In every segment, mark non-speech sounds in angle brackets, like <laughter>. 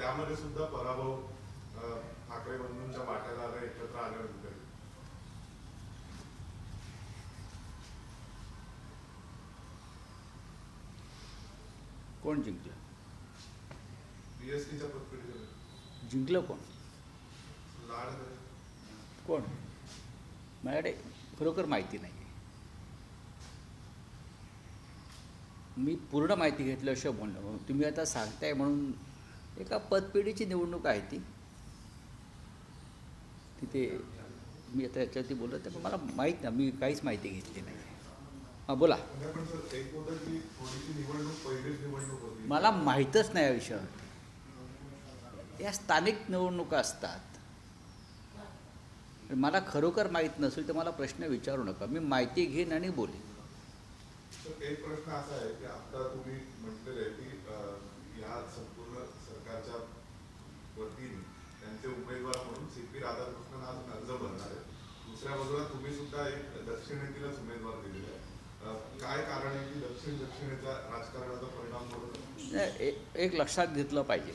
त्यामध्ये सुद्धा पराभव ठाकरे बंधूंच्या वाट्याला एकत्र आल्यानंतर कोण जिंकलं? बीएसटीच्या पतपेढीमध्ये जिंकलं कोण? लाड कोण? माझ्याकडे खरोखर माहिती नाही. मी पूर्ण माहिती घेतल्याशिवाय बोलणं तुम्ही आता सांगताय म्हणून एका पदपेढीची निवडणूक आहे ती. तिथे मी आता याच्यावरती बोलत आहे मला माहीत नाही मी काहीच माहिती घेतली नाही. हां बोला. मला माहीतच नाही या विषयावरती. या स्थानिक निवडणुका असतात. मला खरोखर माहीत नसेल तर मला प्रश्न विचारू नका. मी माहिती घेईन आणि बोलेन. एक प्रश्न असा आहे की आता तुम्ही म्हटलेलं आहे की या संपूर्ण सरकारच्या वतीने त्यांचे उमेदवार म्हणून सी पी राधाकृष्णन आज अर्ज भरणार आहे दुसऱ्या बाजूला तुम्ही सुद्धा एक दक्षिणेतीलच उमेदवार दिलेले आहे. काय कारण आहे की दक्षिण दक्षिणेचा राजकारणाचा परिणाम म्हणून? एक लक्षात घेतलं पाहिजे.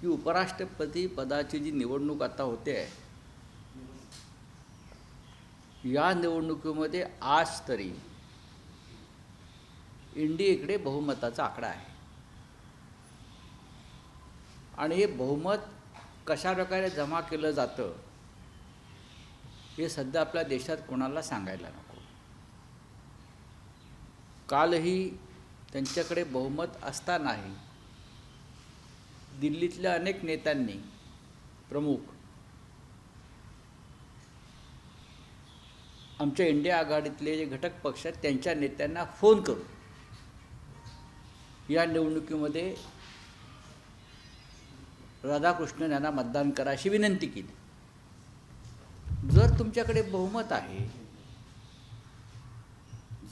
की उपराष्ट्रपती पदाची जी निवडणूक आता होते या निवडणुकीमध्ये आज तरी इंडियेकडे बहुमताचा आकडा आहे. आणि हे बहुमत कशा प्रकारे जमा केलं जातं हे सध्या आपल्या देशात कोणाला सांगायला नको. कालही त्यांच्याकडे बहुमत असतानाही दिल्लीतल्या अनेक नेत्यांनी प्रमुख आमच्या इंडिया आघाडीतले जे घटक पक्ष आहेत त्यांच्या नेत्यांना फोन करून या निवडणुकीमध्ये राधाकृष्णन यांना मतदान करा अशी विनंती केली. जर तुमच्याकडे बहुमत आहे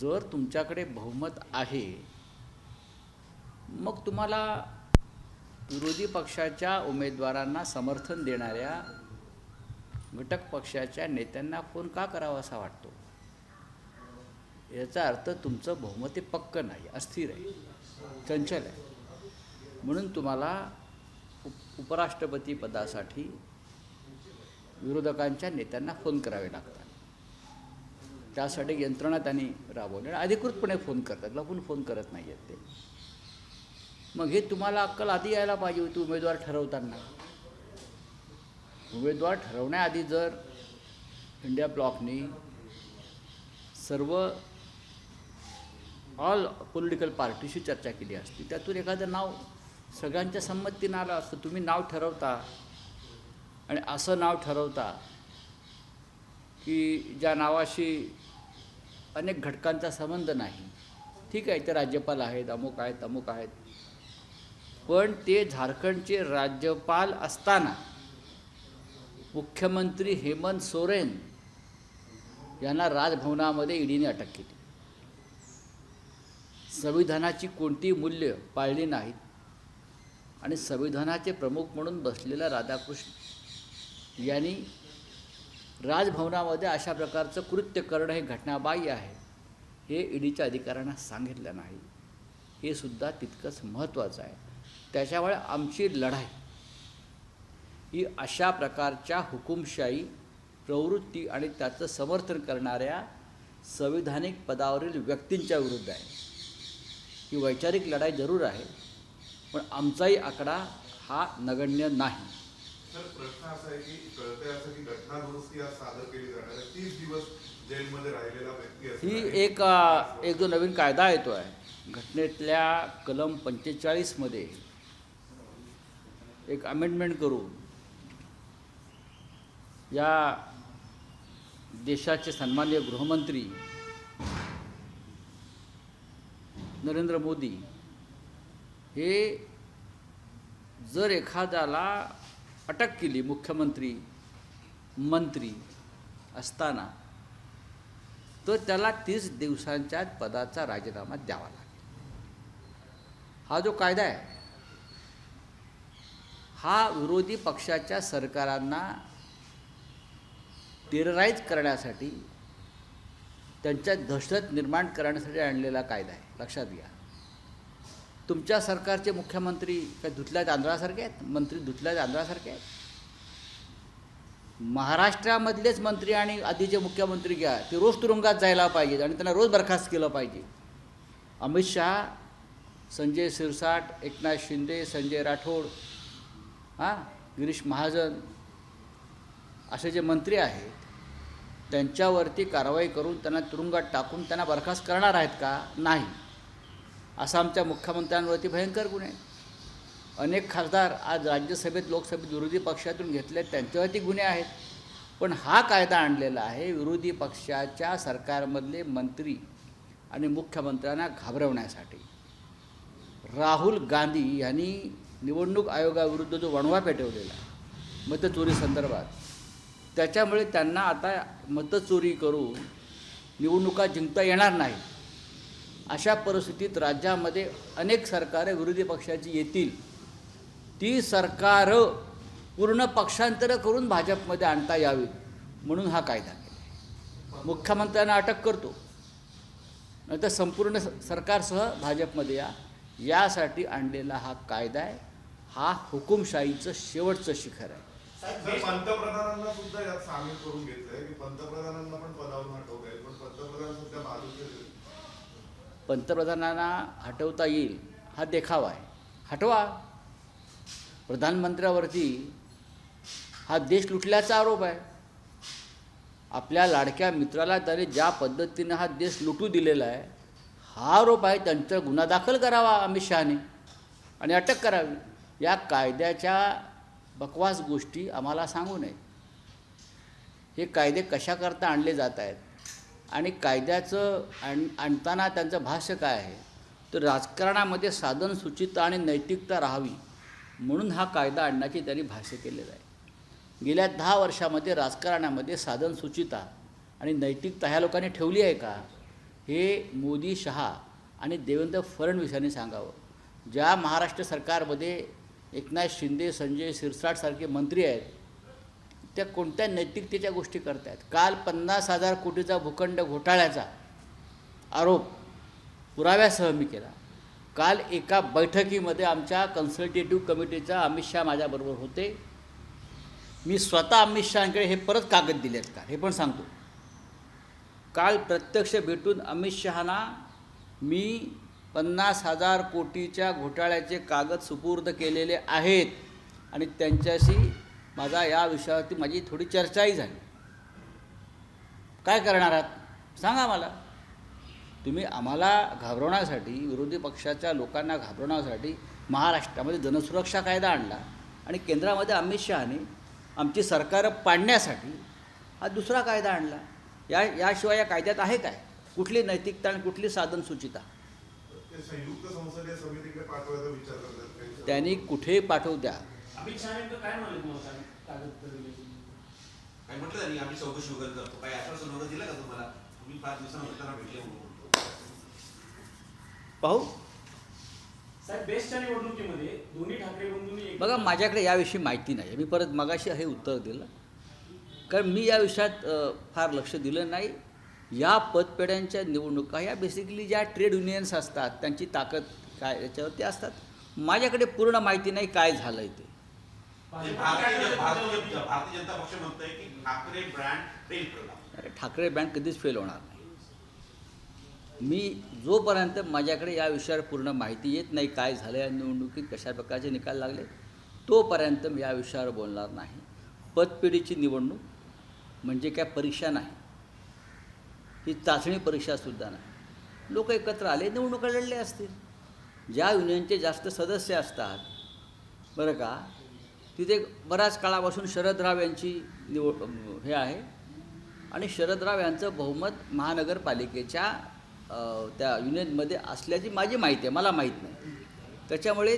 जर तुमच्याकडे बहुमत आहे मग तुम्हाला विरोधी पक्षाच्या उमेदवारांना समर्थन देणाऱ्या घटक पक्षाच्या नेत्यांना फोन का करावा असा वाटतो? याचा अर्थ तुमचं बहुमत हे पक्क नाही अस्थिर आहे चंचल आहे. म्हणून तुम्हाला उप उपराष्ट्रपती पदासाठी विरोधकांच्या नेत्यांना फोन करावे लागतात. त्यासाठी यंत्रणा त्यांनी राबवली आणि अधिकृतपणे फोन करतात. लपून फोन करत नाही आहेत ते. मग हे तुम्हाला अक्कल आधी यायला पाहिजे होती उमेदवार ठरवताना. उमेदवार ठरवण्याआधी जर इंडिया ब्लॉकनी सर्व ऑल पॉलिटिकल पार्टीशी चर्चा केली असती त्यातून एखादं नाव सगळ्यांच्या संमतीनं आलं असतं. तुम्ही नाव ठरवता. आणि असं नाव ठरवता की ज्या नावाशी अनेक घटकांचा संबंध नाही. ठीक आहे ते राज्यपाल आहेत अमुक आहेत अमुक आहेत. पण ते झारखंडचे राज्यपाल असताना मुख्यमंत्री हेमंत सोरेन यांना राजभवनामध्ये ईडीने अटक केली. संविधानाची कोणती मूल्य पाळली नाहीत. आणि संविधानाचे प्रमुख म्हणून बसलेला राधाकृष्ण यांनी राजभवनामध्ये अशा प्रकारचं कृत्य करणं हे घटनाबाह्य आहे. हे ईडीच्या अधिकाऱ्यांना सांगितलं नाही. हे सुद्धा तितकंच महत्त्वाचं आहे. त्याच्यामुळे आमची लढाई ही अशा प्रकारच्या हुकुमशाही प्रवृत्ती आणि त्याचं समर्थन करणाऱ्या संविधानिक पदावरील व्यक्तींच्या विरुद्ध आहे. ही वैचारिक लढाई जरूर आहे. पण आमचाही आकडा हा नगण्य नाही प्रश्न असा आहे की कळतंय असं की घटना दुरुस्ती आज सादर केली जाणार आहे तीस दिवस जेलमध्ये राहिलेला व्यक्ती ही. एक एक जो नवीन कायदा येतो आहे घटनेतल्या कलम पंचेचाळीसमध्ये एक अमेंडमेंट करून या देशाचे सन्मान्य गृहमंत्री नरेंद्र मोदी हे जर एखाद्याला अटक केली मुख्यमंत्री मंत्री असताना तर त्याला तीस दिवसांच्या पदाचा राजीनामा द्यावा लागेल. हा जो कायदा आहे हा विरोधी पक्षाच्या सरकारांना टेरराईज करण्यासाठी त्यांच्यात दहशत निर्माण करण्यासाठी आणलेला कायदा आहे. लक्षात घ्या. तुमच्या सरकारचे मुख्यमंत्री काय धुतल्या तांदळासारखे आहेत? मंत्री धुतल्या तांदळासारखे आहेत? महाराष्ट्रामधलेच मंत्री आणि आधीचे मुख्यमंत्री घ्या ते रोज तुरुंगात जायला पाहिजेत आणि त्यांना रोज बरखास्त केलं पाहिजे. अमित शहा संजय सिरसाट एकनाथ शिंदे संजय राठोड हां गिरीश महाजन असे जे मंत्री आहेत त्यांच्यावरती कारवाई करून त्यांना तुरुंगात टाकून त्यांना बरखास्त करणार आहेत का? नाही. असा आमच्या मुख्यमंत्र्यांवरती भयंकर गुन्हे. आहेत अनेक खासदार आज राज्यसभेत लोकसभेत विरोधी पक्षातून घेतले त्यांच्यावरती गुन्हे आहेत. पण हा कायदा आणलेला आहे विरोधी पक्षाच्या सरकारमधले मंत्री आणि मुख्यमंत्र्यांना घाबरवण्यासाठी. राहुल गांधी यांनी निवडणूक आयोगाविरुद्ध जो वणवा पेटवलेला मतचोरी संदर्भात त्याच्यामुळे त्यांना आता मतचोरी करून निवडणुका जिंकता येणार नाही अशा परिस्थितीत राज्यामध्ये अनेक सरकारं विरोधी पक्षाची येतील. ती सरकारं पूर्ण पक्षांतरं करून भाजपमध्ये आणता यावी म्हणून हा कायदा केला मुख्यमंत्र्यांना अटक करतो. नंतर संपूर्ण स- सरकारसह भाजपमध्ये या. यासाठी आणलेला हा कायदा आहे. हा हुकुमशाहीचं शेवटचं शिखर आहे. पंतप्रधानांना सुद्धा यात सामील करून घेतलंय की पंतप्रधानांना पण पदावरून हटवता येईल पण पंतप्रधान सुद्धा बाजूचे पंतप्रधानांना हटवता येईल हा देखावा आहे. हटवा. प्रधानमंत्र्यावरती हा देश लुटल्याचा आरोप आहे. आपल्या लाडक्या मित्राला त्याने ज्या पद्धतीनं हा देश लुटू दिलेला आहे हा आरोप आहे त्यांचा गुन्हा दाखल करावा अमित शहाने आणि अटक करावी. या कायद्याच्या बकवास गोष्टी आम्हाला सांगू नये. हे कायदे कशाकरता आणले जात आहेत? आणि कायद्याचं आण आणताना त्यांचं भाष्य काय आहे? तर राजकारणामध्ये साधन सुचिता आणि नैतिकता राहावी म्हणून हा कायदा आणण्याची त्यांनी भाष्य केलेलं आहे. गेल्या दहा वर्षामध्ये राजकारणामध्ये साधन सुचिता आणि नैतिकता ह्या लोकांनी ठेवली आहे का? हे मोदी शहा आणि देवेंद्र फडणवीस यांनी सांगावं. ज्या महाराष्ट्र सरकारमध्ये एकनाथ शिंदे संजय सिरसाटसारखे मंत्री आहेत त्या कोणत्या नैतिकतेच्या गोष्टी करतायत? काल पन्नास हजार कोटीचा भूखंड घोटाळ्याचा आरोप पुराव्यासह मी केला. काल एका बैठकीमध्ये आमच्या कन्सल्टेटिव्ह कमिटीचा अमित शहा माझ्याबरोबर होते. मी स्वतः अमित शहाकडे हे परत कागद दिले आहेत का? हे पण सांगतो. काल प्रत्यक्ष भेटून अमित शहाना मी पन्नास हजार कोटीच्या घोटाळ्याचे कागद सुपूर्द केलेले आहेत आणि त्यांच्याशी माझा या विषयावरती माझी थोडी चर्चाही झाली. काय करणार आहात? सांगा मला तुम्ही आम्हाला घाबरवण्यासाठी विरोधी पक्षाच्या लोकांना घाबरवण्यासाठी महाराष्ट्रामध्ये जनसुरक्षा कायदा आणला आणि केंद्रामध्ये अमित शहाने आमची सरकारं पाडण्यासाठी हा दुसरा कायदा आणला. या याशिवाय या कायद्यात आहे काय? कुठली नैतिकता आणि कुठली साधन सुचिता त्यांनी कुठे पाठवू द्या? अमित शहा नेमकं काय म्हणाले तुम्हाला? कागदपत्र दिले काय म्हटलं त्यांनी? आम्ही चौकशी वगैरे करतो. काही आश्वासन वगैरे दिलं का तुम्हाला? तुम्ही पाच दिवसानंतर भेटले पाहू साहेब बेस्टच्या निवडणुकीमध्ये दोन्ही ठाकरे बंधूंनी एक- बघा माझ्याकडे याविषयी माहिती नाही. मी परत मगाशी हे उत्तर दिलं. कारण मी या विषयात फार लक्ष दिलं नाही. या पदपेढ्यांच्या निवडणुका या बेसिकली ज्या ट्रेड युनियन्स असतात त्यांची ताकद काय याच्यावरती असतात. माझ्याकडे पूर्ण माहिती नाही काय झालं आहे ते. भारतीय जनता पक्ष म्हणतोय की ठाकरे ब्रँड फेल अरे ठाकरे बँक कधीच फेल होणार नाही. मी जोपर्यंत माझ्याकडे या विषयावर पूर्ण माहिती येत नाही काय झालं या निवडणुकीत कशा प्रकारचे निकाल लागले तोपर्यंत मी या विषयावर बोलणार नाही. पदपिढीची निवडणूक म्हणजे काय परीक्षा नाही. ही चाचणी परीक्षासुद्धा नाही. लोक एकत्र आले निवडणुका लढले असतील. ज्या युनियनचे जास्त सदस्य असतात बरं का तिथे बऱ्याच काळापासून शरदराव यांची निवड हे आहे. आणि शरदराव यांचं बहुमत महानगरपालिकेच्या त्या युनियनमध्ये असल्याची माझी माहिती आहे मला माहीत नाही. त्याच्यामुळे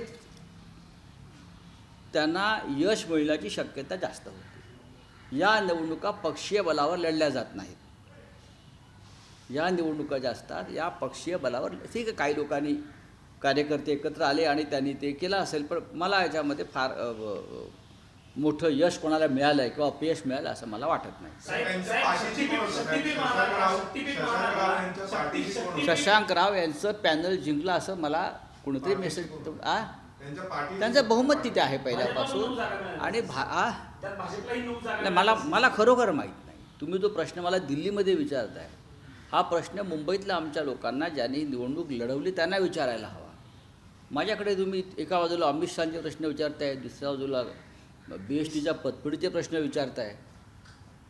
त्यांना यश मिळण्याची शक्यता जास्त होती. या निवडणुका पक्षीय बलावर लढल्या जात नाहीत. या निवडणुका ज्या असतात या पक्षीय बलावर ठीक आहे काही लोकांनी कार्यकर्ते एकत्र आले आणि त्यांनी ते केलं असेल पण मला याच्यामध्ये फार मोठं यश कोणाला मिळालं आहे किंवा अपयश मिळालं असं मला वाटत नाही. शशांक राव- यांचं पॅनल जिंकलं असं मला कुणीतरी मेसेज आ? त्यांचं बहुमत तिथे आहे पहिल्यापासून. आणि भा नाही मला मला खरोखर माहीत नाही. तुम्ही जो प्रश्न मला दिल्लीमध्ये विचारताय हा प्रश्न मुंबईतल्या आमच्या लोकांना ज्यांनी निवडणूक लढवली त्यांना विचारायला हवा. माझ्याकडे तुम्ही एका बाजूला अमित शहाचे प्रश्न विचारताय दुसऱ्या बाजूला बी एस टीच्या पतपिढीचे प्रश्न विचारताय.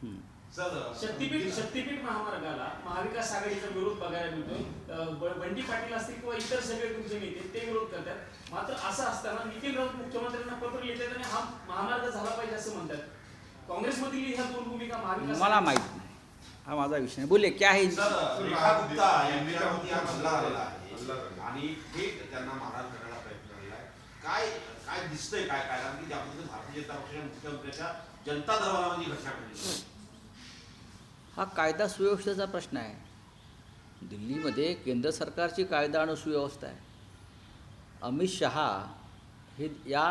हं. सर शक्तीपीठ शक्तीपीठ महामार्गाला महाविकास आघाडीचा विरोध बघायला ब- बंडी पाटील असतील किंवा इतर सगळे तुमचे नेते ते विरोध करतात. मात्र असं असताना नितीन राऊत मुख्यमंत्र्यांना पत्र लिहितात आणि हा महामार्ग झाला पाहिजे असं म्हणतात. काँग्रेसमधील ह्या दोन भूमिका महाविकास मला माहीत नाही. हा माझा विषय. बोले क्या आहे सर आणि हे त्यांना मारहाण करण्याचा प्रयत्न झालेला आहे काय काय दिसतंय काय काय? कारण की ज्या भारतीय जनता पक्षाच्या मुख्यमंत्र्याच्या जनता दरबारामध्ये घटना घडली हा कायदा सुव्यवस्थेचा प्रश्न आहे. दिल्लीमध्ये केंद्र सरकारची कायदा आणि सुव्यवस्था आहे. अमित शहा हे या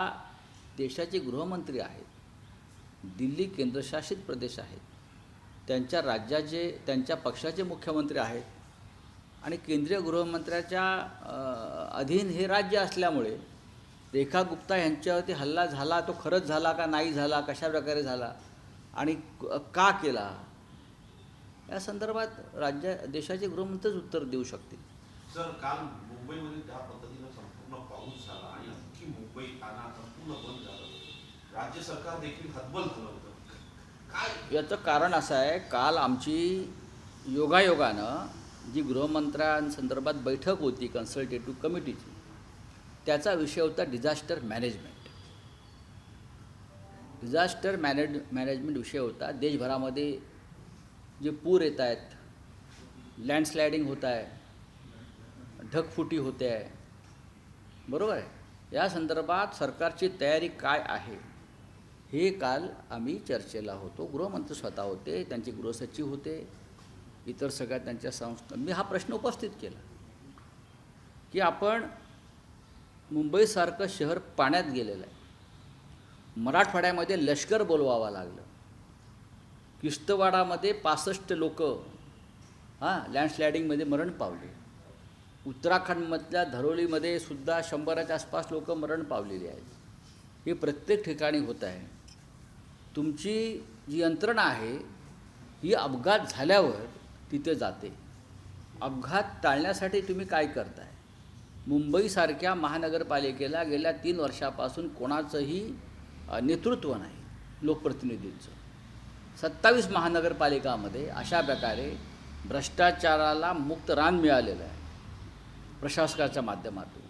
देशाचे गृहमंत्री आहेत. दिल्ली केंद्रशासित प्रदेश आहेत. त्यांच्या राज्याचे त्यांच्या पक्षाचे मुख्यमंत्री आहेत. आणि केंद्रीय गृहमंत्र्याच्या अधीन हे राज्य असल्यामुळे रेखा गुप्ता यांच्यावरती हल्ला झाला तो खरंच झाला का नाही झाला कशा प्रकारे झाला आणि क- का केला या संदर्भात राज्य देशाचे गृहमंत्रीच उत्तर देऊ शकतील. सर काल मुंबईमध्ये ज्या पद्धतीनं संपूर्ण पाऊस झाला आणि अख्खी मुंबई ठाणा संपूर्ण बंद झालं. राज्य सरकार देखील हतबल झालं होतं. काय? याचं कारण असं आहे काल आमची योगायोगानं जी गृहमंत्र्यांसंदर्भात बैठक होती कन्सल्टेटिव्ह कमिटीची त्याचा विषय होता disaster management disaster manage management विषय होता. देशभरामध्ये जे पूर येत आहेत लँडस्लायडिंग होत आहे ढगफुटी होते आहे बरोबर आहे? या संदर्भात सरकारची तयारी काय आहे हे काल आम्ही चर्चेला होतो. गृहमंत्री स्वतः होते त्यांचे गृहसचिव होते इतर सगळ्या त्यांच्या संस्था मी हा प्रश्न उपस्थित केला. की आपण मुंबईसारखं शहर पाण्यात गेलेलं आहे. मराठवाड्यामध्ये लष्कर बोलवावं लागलं. किश्तवाडामध्ये पासष्ट लोक हां लँडस्लायडिंगमध्ये मरण पावले. उत्तराखंडमधल्या धरोलीमध्ये सुद्धा शंभराच्या आसपास लोक मरण पावलेली आहेत. हे प्रत्येक ठिकाणी होत आहे. तुमची जी यंत्रणा आहे ही अपघात झाल्यावर तिथे जाते. अपघात टाळण्यासाठी तुम्ही काय करताय? मुंबईसारख्या महानगरपालिकेला गेल्या तीन वर्षापासून कोणाचंही नेतृत्व नाही लोकप्रतिनिधींचं. सत्तावीस महानगरपालिकामध्ये अशा प्रकारे भ्रष्टाचाराला मुक्त रान मिळालेलं आहे प्रशासकाच्या माध्यमातून.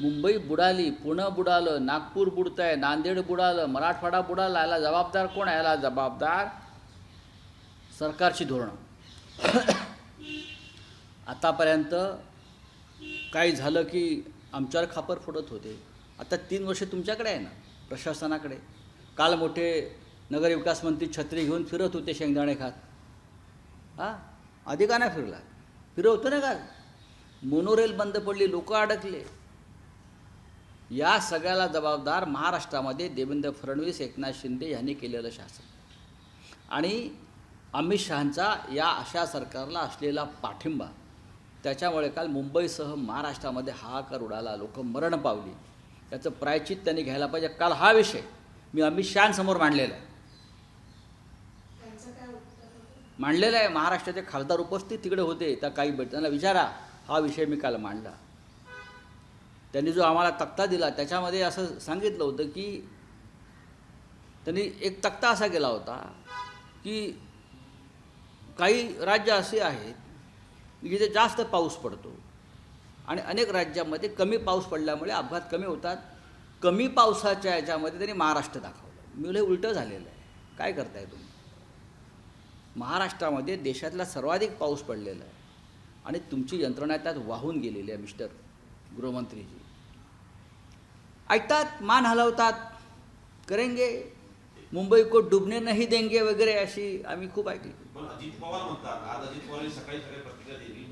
मुंबई बुडाली पुणे बुडालं नागपूर बुडतं आहे नांदेड बुडालं मराठवाडा बुडाला याला जबाबदार कोण आहे? याला जबाबदार सरकारची धोरणं. <coughs> आतापर्यंत काही झालं की आमच्यावर खापर फोडत होते. आता तीन वर्ष तुमच्याकडे आहे ना प्रशासनाकडे. काल मोठे नगरविकास मंत्री छत्री घेऊन फिरत होते शेंगदाणे खात हां आधी का नाही फिरला फिरवतो ना का मोनोरेल बंद पडली लोक अडकले. या सगळ्याला जबाबदार महाराष्ट्रामध्ये देवेंद्र फडणवीस एकनाथ शिंदे यांनी केलेलं शासन. आणि अमित शहांचा या अशा सरकारला असलेला पाठिंबा. त्याच्यामुळे काल मुंबईसह महाराष्ट्रामध्ये हाहाकार उडाला लोक मरण पावली. त्याचं प्रायचित त्यांनी घ्यायला पाहिजे. काल हा विषय मी अमित शहांसमोर मांडलेला आहे. मांडलेला आहे. महाराष्ट्राचे खासदार उपस्थित तिकडे होते. त्या काही बैठ त्यांना विचारा. हा विषय मी काल मांडला. त्यांनी जो आम्हाला तक्ता दिला त्याच्यामध्ये असं सांगितलं होतं की त्यांनी एक तक्ता असा केला होता की काही राज्य असे आहेत जिथे जास्त पाऊस पडतो. आणि अनेक राज्यामध्ये कमी पाऊस पडल्यामुळे अपघात कमी होतात. कमी पावसाच्या याच्यामध्ये त्यांनी महाराष्ट्र दाखवलं. मी हे उलटं झालेलं आहे. काय करताय तुम्ही? महाराष्ट्रामध्ये देशातला सर्वाधिक पाऊस पडलेला आहे. आणि तुमची यंत्रणा त्यात वाहून गेलेली आहे मिस्टर गृहमंत्रीजी. ऐकतात मान हलवतात. करेंगे? मुंबई को डुबने नहीं देंगे वगैरे अशी आम्ही खूप ऐकली. पण अजित पवार म्हणतात आज अजित पवार सकाळी सकाळी प्रतिक्रिया दिली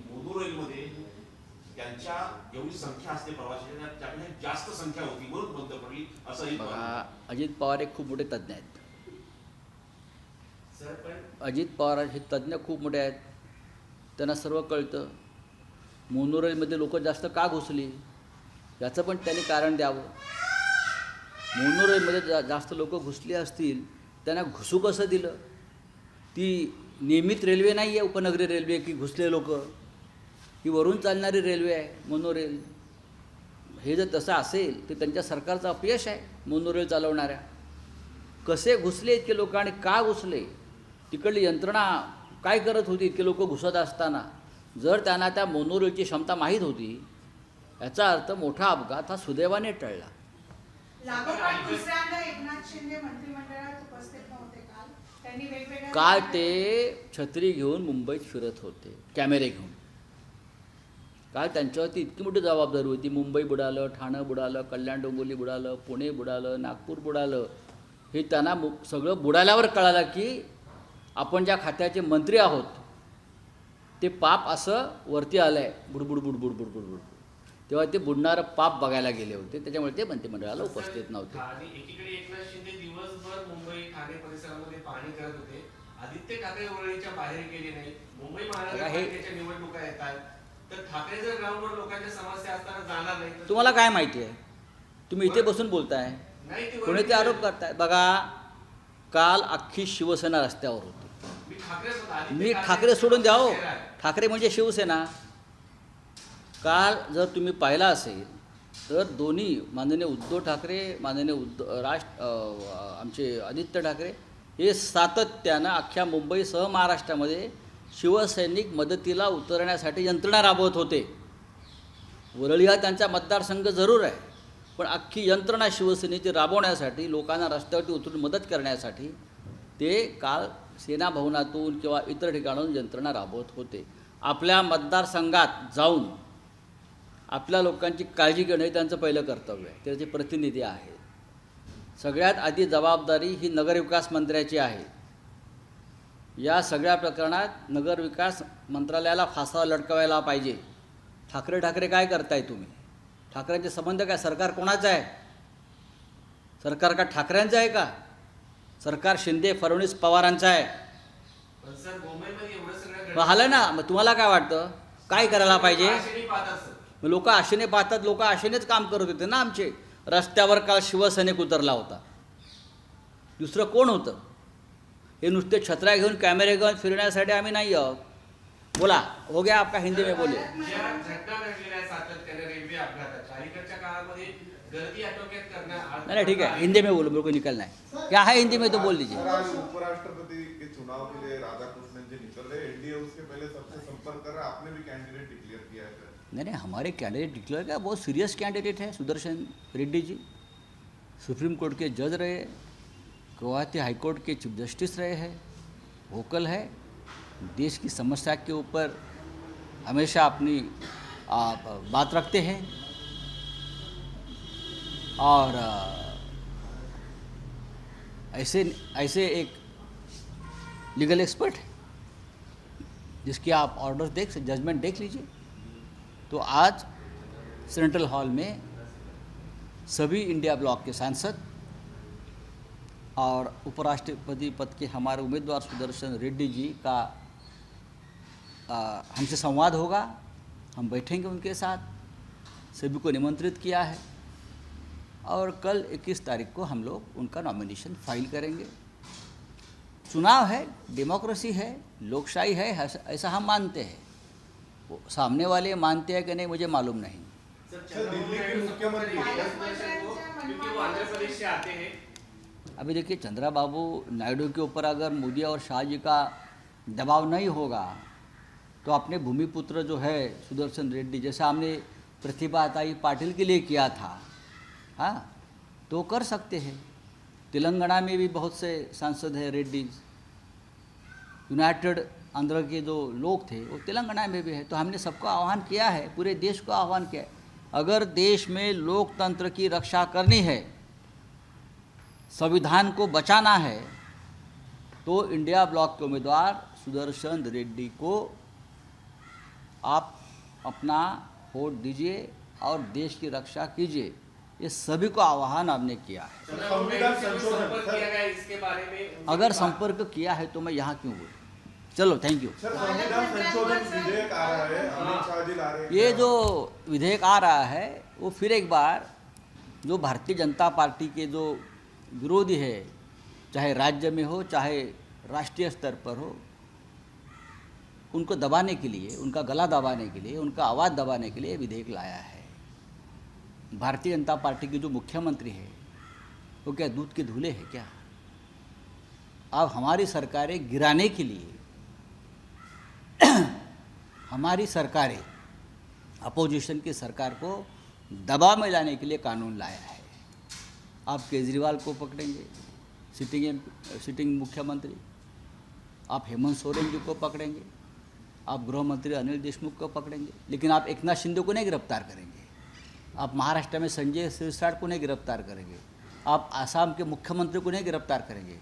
त्यांच्या एवढी संख्या असते प्रवाशांच्या जास्त संख्या होती म्हणून बंद पडली असं अजित पवार बघा अजित पवार एक खूप मोठे तज्ज्ञ आहेत. सर पण अजित पवार हे तज्ज्ञ खूप मोठे आहेत. त्यांना सर्व कळतं. मोनोरेलमध्ये लोक जास्त का घुसली? याचं पण त्यांनी कारण द्यावं. मोनोरेलमध्ये जा जास्त लोक घुसली असतील त्यांना घुसू कसं दिलं? ती नियमित रेल्वे नाही आहे उपनगरी रेल्वे की घुसले लोक. ही वरून चालणारी रेल्वे आहे मोनोरेल हे जर तसं असेल तर त्यांच्या सरकारचं अपयश आहे मोनोरेल चालवणाऱ्या. कसे घुसले इतके लोक आणि का घुसले? तिकडली यंत्रणा काय करत होती इतके लोक घुसत असताना? जर त्यांना त्या मोनोरेलची क्षमता माहीत होती याचा अर्थ मोठा अपघात हा सुदैवाने टळला. लागोपाठ दुसऱ्यांदा एकनाथ शिंदे मंत्रिमंडळात उपस्थित नव्हते काल त्यांनी वेगवेगळ्या काल ते छत्री घेऊन मुंबईत फिरत होते कॅमेरे घेऊन. काल त्यांच्यावरती इतकी मोठी जबाबदारी होती. मुंबई बुडालं ठाणं बुडालं कल्याण डोंबिवली बुडालं पुणे बुडालं नागपूर बुडालं. हे त्यांना मु सगळं बुडाल्यावर कळालं की आपण ज्या खात्याचे मंत्री आहोत ते पाप असं वरती आलं आहे बुडबुड बुडबुड बुडबुड बुडबुड. तेव्हा ते बुडणारं पाप बघायला गेले होते. त्याच्यामुळे ते मंत्रिमंडळाला उपस्थित नव्हते. तुम्हाला काय माहिती आहे? तुम्ही इथे बसून बोलताय. कोणी ते आरोप करताय. बघा काल अख्खी शिवसेना रस्त्यावर होती. मी ठाकरे सोडून द्या हो. ठाकरे म्हणजे शिवसेना. काल जर तुम्ही पाहिला असेल तर दोन्ही माननीय उद्धव ठाकरे माननीय उद्धव राज आमचे आदित्य ठाकरे हे सातत्यानं अख्ख्या मुंबईसह महाराष्ट्रामध्ये शिवसैनिक मदतीला उतरण्यासाठी यंत्रणा राबवत होते. वरळी हा त्यांचा मतदारसंघ जरूर आहे पण अख्खी यंत्रणा शिवसेनेची राबवण्यासाठी लोकांना रस्त्यावरती उतरून मदत करण्यासाठी ते काल सेना भवनातून किंवा इतर ठिकाणाहून यंत्रणा राबवत होते. आपल्या मतदारसंघात जाऊन आपल्या लोकांची काळजी घेणं हे त्यांचं पहिलं कर्तव्य आहे. त्याचे प्रतिनिधी आहेत. सगळ्यात आधी जबाबदारी ही नगरविकास मंत्र्याची आहे. या सगळ्या प्रकरणात नगरविकास मंत्रालयाला फासा लटकवायला पाहिजे. ठाकरे ठाकरे काय करताय तुम्ही? ठाकरेंचे संबंध काय? सरकार कोणाचं आहे? सरकार का ठाकरेंचं आहे का? सरकार शिंदे फडणवीस पवारांचं आहे. आलं ना मग तुम्हाला काय वाटतं? काय करायला पाहिजे? लोक आशेने पाहतात लोक आशेनेच काम करत होते ना आमचे. रस्त्यावर काल शिवसैनिक उतरला होता. दुसरं कोण होतं? हे नुसते छत्र्या घेऊन कॅमेरे घेऊन फिरण्यासाठी आम्ही नाही आहोत. बोला हो गया आपका हिंदी में करण्या नहीं नहीं ठीक है हिंदी में बोलो मेरे को निकलना है क्या है हिंदी में तो बोल दीजिए. उपराष्ट्रपति के चुनाव के लिए राधाकृष्णन जी निकल रहे एनडीए उसके पहले सबसे संपर्क कर रहा आपने भी कैंडिडेट नहीं नहीं हमारे कैंडिडेट डिक्लेयर का बहुत सीरियस कैंडिडेट है सुदर्शन रेड्डी जी। सुप्रीम कोर्ट के जज रहे गुवाहाटी हाईकोर्ट के चीफ जस्टिस रहे हैं वोकल है। देश की समस्या के ऊपर हमेशा अपनी आ, बात रखते हैं। और आ, ऐसे ऐसे एक लीगल एक्सपर्ट है जिसकी आप ऑर्डर देख जजमेंट देख लीजिए। तो आज सेंट्रल हॉल में सभी इंडिया ब्लॉक के सांसद और उपराष्ट्रपति पद के हमारे उम्मीदवार सुदर्शन रेड्डी जी का हमसे संवाद होगा। हम बैठेंगे उनके साथ। सभी को निमंत्रित किया है। और कल 21 तारीख को हम लोग उनका नॉमिनेशन फ़ाइल करेंगे। चुनाव है डेमोक्रेसी है, लोकशाही है, ऐसा- हम मानते हैं। सामने वाले मानते हैं कि नहीं मुझे मालूम नहीं। हैं। अभी देखिए चंद्रा बाबू नायडू के ऊपर अगर मोदी और शाह जी का दबाव नहीं होगा तो अपने भूमिपुत्र जो है सुदर्शन रेड्डी जैसा हमने प्रतिभा ताई पाटिल के लिए किया था हाँ तो कर सकते हैं। तेलंगाना में भी बहुत से सांसद हैं रेड्डीज यूनाइटेड आंध्र के जो लोग थे वो तेलंगाना में भी है। तो हमने सबको आह्वान किया है पूरे देश को आह्वान किया है। अगर देश में लोकतंत्र की रक्षा करनी है संविधान को बचाना है तो इंडिया ब्लॉक के उम्मीदवार सुदर्शन रेड्डी को आप अपना वोट दीजिए और देश की रक्षा कीजिए। ये सभी को आह्वान आपने किया है। अगर संपर्क किया है तो मैं यहाँ क्यों बोलूँ? चलो थैंक यू ये जो विधेयक आ रहा है वो फिर एक बार जो भारतीय जनता पार्टी के जो विरोधी है चाहे राज्य में हो चाहे राष्ट्रीय स्तर पर हो उनको दबाने के लिए उनका गला दबाने के लिए उनका आवाज़ दबाने के लिए विधेयक लाया है। भारतीय जनता पार्टी के जो मुख्यमंत्री है वो क्या दूध के धूले हैं क्या? अब हमारी सरकारें गिराने के लिए <clears throat> हमारी सरकारें अपोजिशन की सरकार को दबाव में लाने के लिए कानून लाया है। आप केजरीवाल को पकड़ेंगे, सिटिंग एम, सिटिंग मुख्यमंत्री। आप हेमंत सोरेन जी को पकड़ेंगे, आप गृह मंत्री अनिल देशमुख को पकड़ेंगे, लेकिन आप एकनाथ शिंदे को नहीं गिरफ़्तार करेंगे। आप महाराष्ट्र में संजय सिरसाट को नहीं गिरफ़्तार करेंगे। आप आसाम के मुख्यमंत्री को नहीं गिरफ़्तार करेंगे।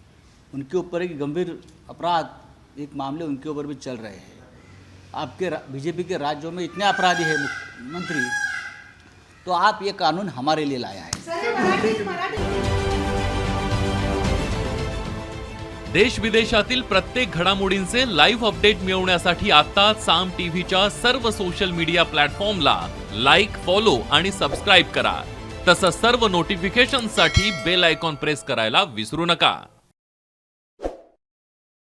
उनके ऊपर एक गंभीर अपराध, एक मामले उनके ऊपर भी चल रहे हैं। आपके बीजेपी के राज्यों में इतने अपराधी हैं मुख्यमंत्री तो आप ये कानून हमारे लिए लाया है। देश विदेशातील प्रत्येक घडामोडींचे लाईव्ह अपडेट मिळवण्यासाठी आता साम टीव्हीच्या सर्व सोशल मीडिया प्लॅटफॉर्मला लाईक फॉलो आणि सबस्क्राईब करा. तसंच सर्व नोटिफिकेशनसाठी बेल आयकॉन प्रेस करायला विसरू नका.